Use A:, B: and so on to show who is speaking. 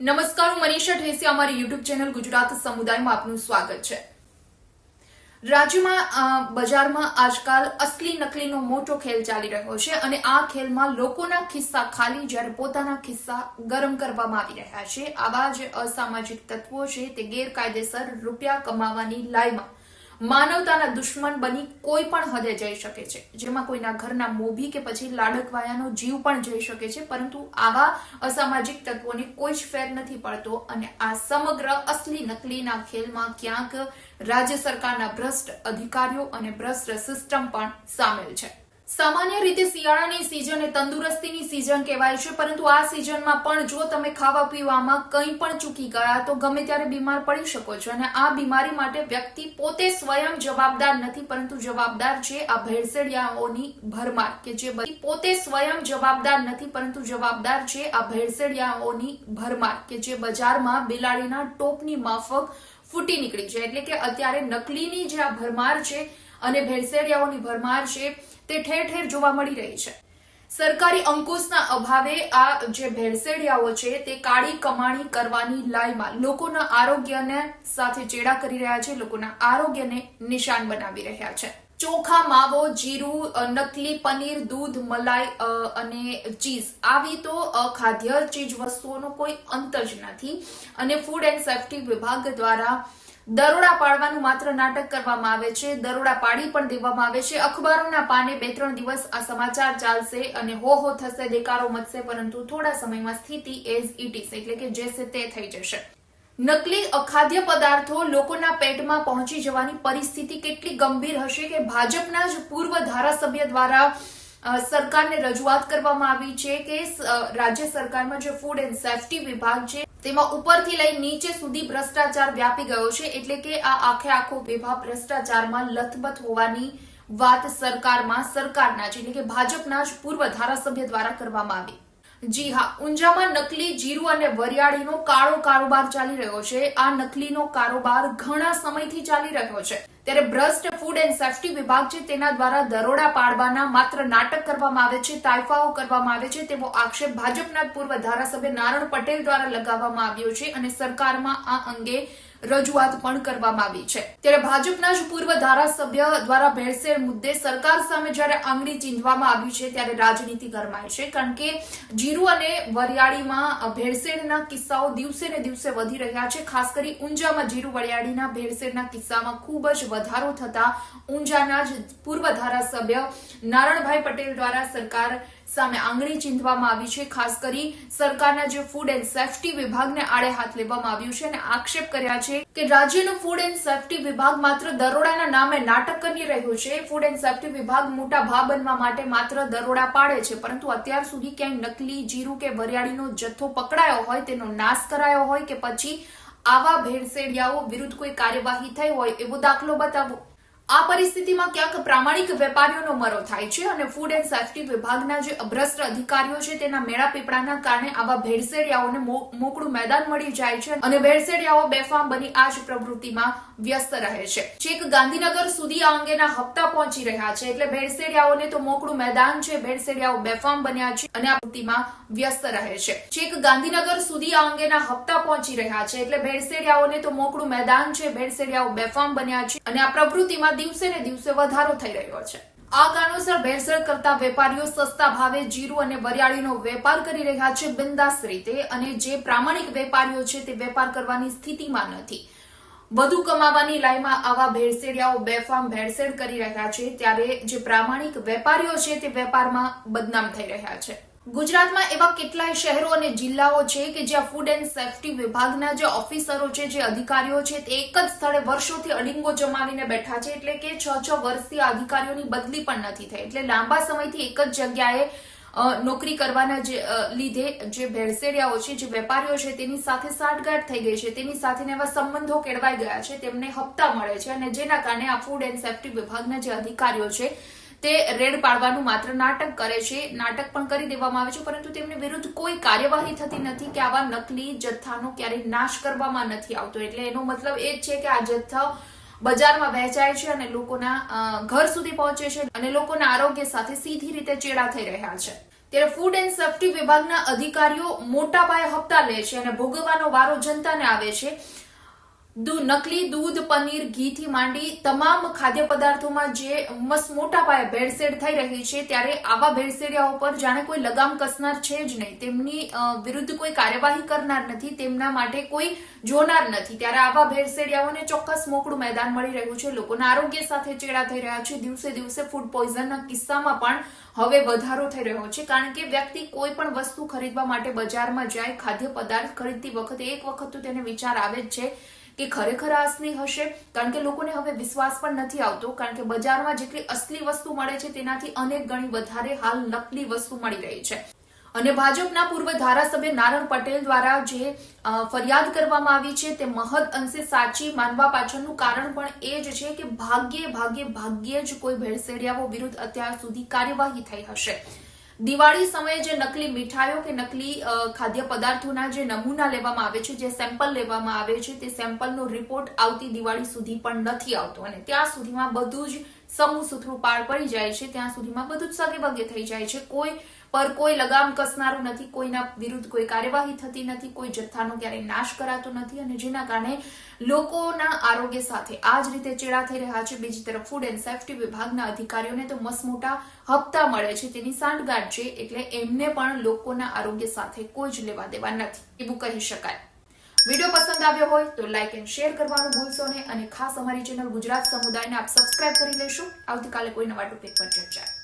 A: નમસ્કાર, હું મનીષા ઠેસી અમારી યુટ્યુબ ચેનલ ગુજરાત સમુદાયમાં આપનું સ્વાગત છે. રાજ્યમાં બજારમાં આજકાલ અસલી નકલીનો મોટો ખેલ ચાલી રહ્યો છે અને આ ખેલમાં લોકોના ખિસ્સા ખાલી જ્યારે પોતાના ખિસ્સા ગરમ કરવામાં આવી રહ્યા છે. આવા જે અસામાજિક તત્વો છે તે ગેરકાયદેસર રૂપિયા કમાવાની લાઈમાં માનવતાના દુશ્મન બની કોઈ પણ હદે જઈ શકે છે. જેમાં કોઈના ઘરના મોભી કે પછી લાડકવાયાનો જીવ પણ જઈ શકે છે. પરંતુ આવા અસામાજિક તત્વોને કોઈ જ ફેર નથી પડતો અને આ સમગ્ર અસલી નકલીના ખેલમાં ક્યાંક રાજ્ય સરકારના ભ્રષ્ટ અધિકારીઓ અને ભ્રષ્ટ સિસ્ટમ પણ સામેલ છે. સામાન્ય રીતે શિયાળાની સિઝન એ તંદુરસ્તીની સિઝન કહેવાય છે, પરંતુ આ સિઝનમાં પણ જો તમે ખાવા પીવામાં કંઈ પણ ચૂકી ગયા તો ગમે ત્યારે બીમાર પડી શકો છો અને આ બીમારી માટે વ્યક્તિ પોતે સ્વયં જવાબદાર નથી, પરંતુ જવાબદાર છે આ ભેળસેડિયાઓની ભરમાર કે જે પોતે સ્વયં જવાબદાર નથી, પરંતુ જવાબદાર છે આ ભેળસેડિયાઓની ભરમાર કે જે બજારમાં બિલાડીના ટોપની માફક ફૂટી નીકળી છે. એટલે કે અત્યારે નકલીની જે આ ભરમાર છે અને ભેળસેડિયાઓની ભરમાર છે તે ઠેર ઠેર જોવા મળી રહી છે. સરકારી અંકુશના અભાવે આ જે ભેળસેડિયાઓ છે તે કાળી કમાણી કરવાની લાઈમાં લોકોના આરોગ્યને સાથે ચેડા કરી રહ્યા છે, લોકોના આરોગ્યને નિશાન બનાવી રહ્યા છે. ચોખા, માવો, જીરું નકલી પનીર, દૂધ, મલાઈ અને ચીઝ આવી તો ખાદ્ય ચીજ વસ્તુઓનો કોઈ અંત જ નથી. અને ફૂડ એન્ડ સેફ્ટી વિભાગ દ્વારા દરોડા પાડવાનું માત્ર નાટક કરવામાં આવે છે, દરોડા પાડી પણ દેવામાં આવે છે. અખબારોના પાને બે ત્રણ દિવસ આ સમાચાર ચાલશે અને હો હો થશે દેકારો મચશે, પરંતુ થોડા સમયમાં સ્થિતિ એઝ ઇટ ઇઝ એટલે કે જે છે તે થઈ જશે. નકલી અખાદ્ય પદાર્થો લોકોના પેટમાં પહોંચી જવાની પરિસ્થિતિ કેટલી ગંભીર હશે કે ભાજપના જ પૂર્વ ધારાસભ્ય દ્વારા સરકારને રજૂઆત કરવામાં આવી છે કે રાજ્ય સરકારમાં જે ફૂડ એન્ડ સેફટી વિભાગ છે, તેમાં ઉપરથી લઈ નીચે સુધી ભ્રષ્ટાચાર વ્યાપી ગયો છે, એટલે કે આ આખે આખો વિભાગ ભ્રષ્ટાચારમાં લથબથ હોવાની વાત સરકારમાં, સરકારના જ, એટલે કે ભાજપના જ પૂર્વ ધારાસભ્ય દ્વારા કરવામાં આવી. જી હા, ઊંઝામાં નકલી જીરું અને વરિયાળીનો કાળો કારોબાર ચાલી રહ્યો છે. આ નકલીનો કારોબાર ઘણા સમયથી ચાલી રહ્યો છે. ત્યારે ભ્રષ્ટ ફૂડ એન્ડ સેફ્ટી વિભાગ છે, તેના દ્વારા દરોડા પાડવાના માત્ર નાટક કરવામાં આવે છે તાઇફાઓ કરવામાં આવે છે, તેવો આક્ષેપ ભાજપના પૂર્વ ધારાસભ્ય નારણ પટેલ દ્વારા લગાવવામાં આવ્યો છે અને સરકારમાં આ અંગે રજૂઆત પણ કરવામાં આવી છે. ત્યારે ભાજપના જ પૂર્વ ધારાસભ્ય દ્વારા ભેળસેળ મુદ્દે સરકાર સામે જ્યારે આંગળી ચીંધવામાં આવી છે, ત્યારે રાજનીતિ ગરમાય છે, કારણ કે જીરું અને વરિયાળીમાં ભેળસેળના કિસ્સાઓ દિવસે ને દિવસે વધી રહ્યા છે, ખાસ કરી ઊંઝામાં જીરું વરિયાળીના ભેળસેળના કિસ્સામાં ખૂબ જ વધારો થતા ઊંઝાના જ પૂર્વ ધારાસભ્ય નારણભાઈ પટેલ દ્વારા સરકાર સામે આંગળી ચીંધવામાં આવી છે. ખાસ કરી સરકારના જે ફૂડ એન્ડ સેફટી વિભાગને આડે હાથ લેવામાં આવ્યું છે અને આક્ષેપ કર્યા છે કે રાજ્યનો ફૂડ એન્ડ સેફટી વિભાગ માત્ર દરોડાના નામે નાટક કરી રહ્યો છે. ફૂડ એન્ડ સેફ્ટી વિભાગ મોટા ભા બનવા માટે માત્ર દરોડા પાડે છે, પરંતુ અત્યાર સુધી ક્યાંય નકલી જીરું કે વરિયાળીનો જથ્થો પકડાયો હોય, તેનો નાશ કરાયો હોય કે પછી આવા ભેળસેડિયાઓ વિરુદ્ધ કોઈ કાર્યવાહી થઈ હોય એવો દાખલો બતાવો આ પરિસ્થિતિમાં ક્યાંક પ્રામાણિક વેપારીઓનો મરો થાય છે અને ફૂડ એન્ડ સેફટી વિભાગના જે અભ્રસ્ત અધિકારીઓ છે તેના મેળા પીપળાના કારણે આવા ભેળસેડિયાઓને મોકળું મેદાન મળી જાય છે અને ભેળસેડિયાઓ બેફામ બની આ જ પ્રવૃત્તિમાં વ્યસ્ત રહે છે. છેક ગાંધીનગર સુધી આ અંગેના હપ્તા પહોંચી રહ્યા છે એટલે ભેળસેડિયાઓને તો મોકળું મેદાન છે ભેળસેડિયાઓ બેફામ બન્યા છે અને આ પ્રવૃત્તિમાં વ્યસ્ત રહે છે. છેક ગાંધીનગર સુધી આ અંગેના હપ્તા પહોંચી રહ્યા છે એટલે ભેળસેડિયાઓને તો મોકળું મેદાન છે ભેળસેડિયાઓ બેફામ બન્યા છે અને આ પ્રવૃત્તિમાં દિવસે ને દિવસે વધારો થઈ રહ્યો છે. આ કારણોસર ભેળસેળ કરતા વેપારીઓ સસ્તા ભાવે જીરું અને વરિયાળીનો વેપાર કરી રહ્યા છે બિંદાસ રીતે અને જે પ્રામાણિક વેપારીઓ છે તે વેપાર કરવાની સ્થિતિમાં નથી. વધુ કમાવાની લાઈમાં આવા ભેળસેડિયાઓ બેફામ ભેળસેળ કરી રહ્યા છે, ત્યારે જે પ્રામાણિક વેપારીઓ છે તે વેપારમાં બદનામ થઈ રહ્યા છે. ગુજરાતમાં એવા કેટલાય શહેરો અને જિલ્લાઓ છે કે જ્યાં ફૂડ એન્ડ સેફ્ટી વિભાગના જે ઓફિસરો છે, જે અધિકારીઓ છે, તે એક જ સ્થળે વર્ષોથી અડિંગો જમાવીને બેઠા છે એટલે કે છ છ વર્ષથી અધિકારીઓની બદલી પણ નથી થઈ. એટલે લાંબા સમયથી એક જ જગ્યાએ નોકરી કરવાના જે લીધે જે ભેળસેડિયાઓ છે, જે વેપારીઓ છે, તેની સાથે સાંઠગાંઠ થઈ ગઈ છે. તેની સાથે એવા સંબંધો કેળવાઈ ગયા છે. તેમને હપ્તા મળે છે અને જેના કારણે આ ફૂડ એન્ડ સેફ્ટી વિભાગના જે અધિકારીઓ છે તે રેડ પાડવાનું માત્ર નાટક કરે છે, નાટક પણ કરી દેવામાં આવે છે, પરંતુ તેમની વિરુદ્ધ કોઈ કાર્યવાહી થતી નથી કે આવા નકલી જથ્થાનો ક્યારેય નાશ કરવામાં નથી આવતો. એટલે એનો મતલબ એ જ છે કે આ જથ્થા બજારમાં વહેંચાય છે અને લોકોના ઘર સુધી પહોંચે છે અને લોકોના આરોગ્ય સાથે સીધી રીતે ચેડા થઈ રહ્યા છે. ત્યારે ફૂડ એન્ડ સેફ્ટી વિભાગના અધિકારીઓ મોટા પાયે હપ્તા લે છે અને ભોગવવાનો વારો જનતાને આવે છે. નકલી દૂધ, પનીર, ઘીથી માંડી તમામ ખાદ્ય પદાર્થોમાં જે મસ્ત મોટા પાયે ભેળસેળ થઈ રહી છે, ત્યારે આવા ભેળસેળિયાઓ પર જાણે કોઈ લગામ કસનાર છે જ નહીં. તેમની વિરુદ્ધ કોઈ કાર્યવાહી કરનાર નથી, તેમના માટે કોઈ જોનાર નથી. ત્યારે આવા ભેળસેળિયાઓને ચોક્કસ મોકળું મેદાન મળી રહ્યું છે. લોકોના આરોગ્ય સાથે ચેડા થઈ રહ્યા છે. દિવસે દિવસે ફૂડ પોઈઝનના કિસ્સામાં પણ હવે વધારો થઈ રહ્યો છે. કારણ કે વ્યક્તિ કોઈ પણ વસ્તુ ખરીદવા માટે બજારમાં જાય, ખાદ્ય પદાર્થ ખરીદતી વખતે એક વખત તો તેને વિચાર આવે જ છે કે ખરેખર આ અસલી હશે? કારણ કે લોકોને હવે વિશ્વાસ પણ નથી આવતો. કારણ કે બજારમાં જેટલી અસલી વસ્તુ મળે છે, તેનાથી અનેક ગણી વધારે હાલ નકલી વસ્તુ મળી રહી છે. અને ભાજપના પૂર્વ ધારાસભ્ય નારણ પટેલ દ્વારા જે ફરિયાદ કરવામાં આવી છે, તે મહદ અંશે સાચી માનવા પાછળનું કારણ પણ એ જ છે કે ભાગ્યે ભાગ્યે ભાગ્યે જ કોઈ ભેળસેડિયાઓ વિરુદ્ધ અત્યાર સુધી કાર્યવાહી થઈ હશે. દિવાળી સમયે જે નકલી મીઠાઈઓ કે નકલી ખાદ્ય પદાર્થોના જે નમૂના લેવામાં આવે છે, જે સેમ્પલ લેવામાં આવે છે, તે સેમ્પલનો રિપોર્ટ આવતી દિવાળી સુધી પણ નથી આવતો. અને ત્યાં સુધીમાં બધું જ સમૂહ સુથરું પાર પડી જાય છે. ત્યાં સુધીમાં બધું જ સગે થઈ જાય છે. કોઈ પર કોઈ લગામ કસનારું નથી, કોઈના વિરુદ્ધ કોઈ કાર્યવાહી થતી નથી, કોઈ જથ્થાનો ક્યારેય નાશ કરાતો નથી અને જેના કારણે લોકોના આરોગ્ય સાથે આ જ રીતે ચેડા થઈ રહ્યા છે. બીજી તરફ ફૂડ એન્ડ સેફ્ટી વિભાગના અધિકારીઓને તો મસમોટા હપ્તા મળે છે. તેની સાંઠગાંઠ છે એટલે એમને પણ લોકોના આરોગ્ય સાથે કોઈ જ લેવા દેવા નથી. એવું કહી શકાય. વીડિયો પસંદ આવ્યો હોય તો લાઇક એન્ડ શેર કરવાનું ભૂલશો નહીં અને ખાસ અમારી ચેનલ ગુજરાત સમુદાયને આપ સબસ્ક્રાઇબ કરી લેશો. આવતીકાલે કોઈ નવા ટોપિક પર ચર્ચા.